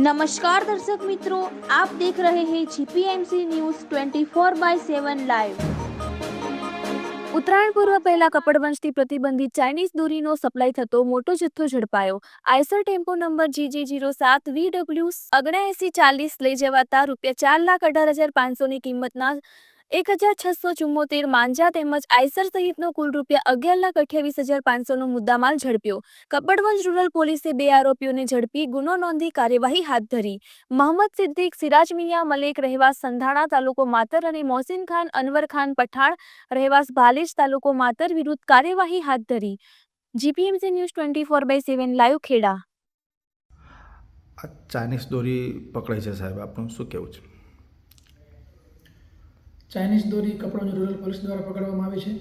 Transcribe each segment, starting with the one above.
નમસ્કાર દર્શક મિત્રો આપ દેખ રહે હે GPMC news 24 by 7 live Uttarayan પૂર્વ પહેલા કપડવંશથી પ્રતિબંધિત ચાઇનીઝ દોરીનો સપ્લાય થતો મોટો જથ્થો ઝડપાયો. Eicher tempo number G G zero સાત વી વીડબ્લ્યુ ઓગણએસી ચાલીસ લઈ જવાતા રૂપિયા ચાર લાખ અઢાર હજાર પાંચસોની કિંમતના એક હજાર છસો ચુમ્મોતેર માંજા તેમજ આઈસર સહિતનો કુલ રૂપિયા અગિયાર લાખ અઠ્યાવીસ હજાર પાંચસોનો મુદ્દામાલ ઝડપ્યો. કપડવંજ રૂરલ પોલીસે બે આરોપીઓને ઝડપી ગુનો નોંધી કાર્યવાહી હાથ ધરી. મોહમ્મદ સિદ્દીક, સિરાજ મિયા, મલેક રહેવાસ સંધાણા તાલુકો માતર અને મોહસિન ખાન, અનવર ખાન પઠાણ રહેવાસ ભાલેજ તાલુકો માતર વિરુદ્ધ કાર્યવાહી હાથ ધરી. GPMC news twenty four by seven live Kheda. Chinese દોરી પકડાઈ છે સાહેબ આપણું શું કહેવું છે? ચાઇનીઝ દોરી કપડાંની રૂરલ પોલીસ દ્વારા પકડવામાં આવી છે.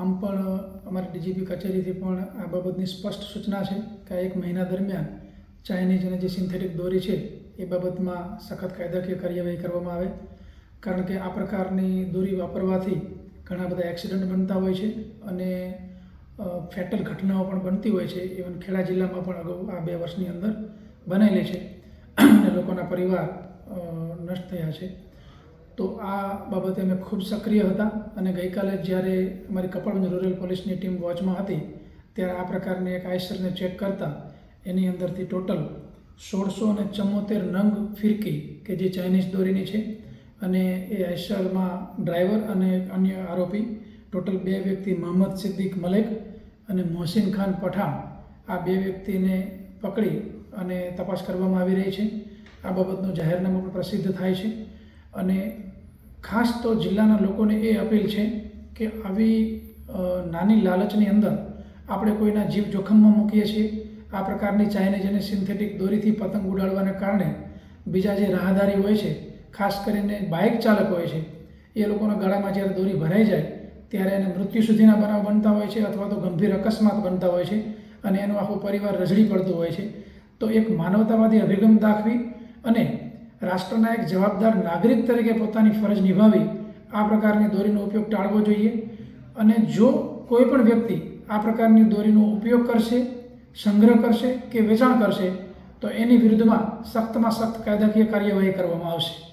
આમ પણ અમારી ડીજીપી કચેરીથી પણ આ બાબતની સ્પષ્ટ સૂચના છે કે આ એક મહિના દરમિયાન ચાઇનીઝ અને જે સિન્થેટિક દોરી છે, એ બાબતમાં સખત કાયદાકીય કાર્યવાહી કરવામાં આવે. કારણ કે આ પ્રકારની દોરી વાપરવાથી ઘણા બધા એક્સિડન્ટ બનતા હોય છે અને ફેટલ ઘટનાઓ પણ બનતી હોય છે. ઇવન ખેડા જિલ્લામાં પણ અગાઉ આ બે વર્ષની અંદર બનેલી છે. અને લોકોના પરિવાર નષ્ટ થયા છે. તો આ બાબતે અમે ખૂબ સક્રિય હતા અને ગઈકાલે જ્યારે અમારી કપડવંજ રૂરલ પોલીસની ટીમ વોચમાં હતી, ત્યારે આ પ્રકારની એક આઈસરને ચેક કરતા એની અંદરથી ટોટલ સોળસો અને ચુમ્મોતેર નંગ ફિરકી, કે જે ચાઇનીઝ દોરીની છે, અને એ આઈસરમાં ડ્રાઈવર અને અન્ય આરોપી, ટોટલ બે વ્યક્તિ મોહમ્મદ સિદ્દીક મલેક અને મોહસિન ખાન પઠાણ, આ બે વ્યક્તિને પકડી અને તપાસ કરવામાં આવી રહી છે. આ બાબતનું જાહેરનામું પણ પ્રસિદ્ધ થાય છે. અને ખાસ તો જિલ્લાના લોકોને એ અપીલ છે કે આવી નાની લાલચની અંદર આપણે કોઈના જીવ જોખમમાં મૂકીએ છીએ. આ પ્રકારની ચાઇનીઝ અને સિન્થેટિક દોરીથી પતંગ ઉડાડવાને કારણે બીજા જે રાહદારી હોય છે, ખાસ કરીને બાઇક ચાલક હોય છે, એ લોકોના ગળામાં જ્યારે દોરી ભરાઈ જાય, ત્યારે એને મૃત્યુ સુધીના બનાવ બનતા હોય છે અથવા તો ગંભીર અકસ્માત બનતા હોય છે અને એનો આખો પરિવાર રઝળી પડતો હોય છે. તો એક માનવતાવાદી અભિગમ દાખવી અને રાષ્ટ્રના એક જવાબદાર નાગરિક તરીકે પોતાની ફરજ નિભાવી આ પ્રકારની દોરીનો ઉપયોગ ટાળવો જોઈએ. અને જો કોઈ પણ વ્યક્તિ આ પ્રકારની દોરીનો ઉપયોગ કરશે, સંગ્રહ કરશે કે વેચાણ કરશે, તો એની વિરુદ્ધમાં સખ્તમાં સખ્ત કાયદાકીય કાર્યવાહી કરવામાં આવશે.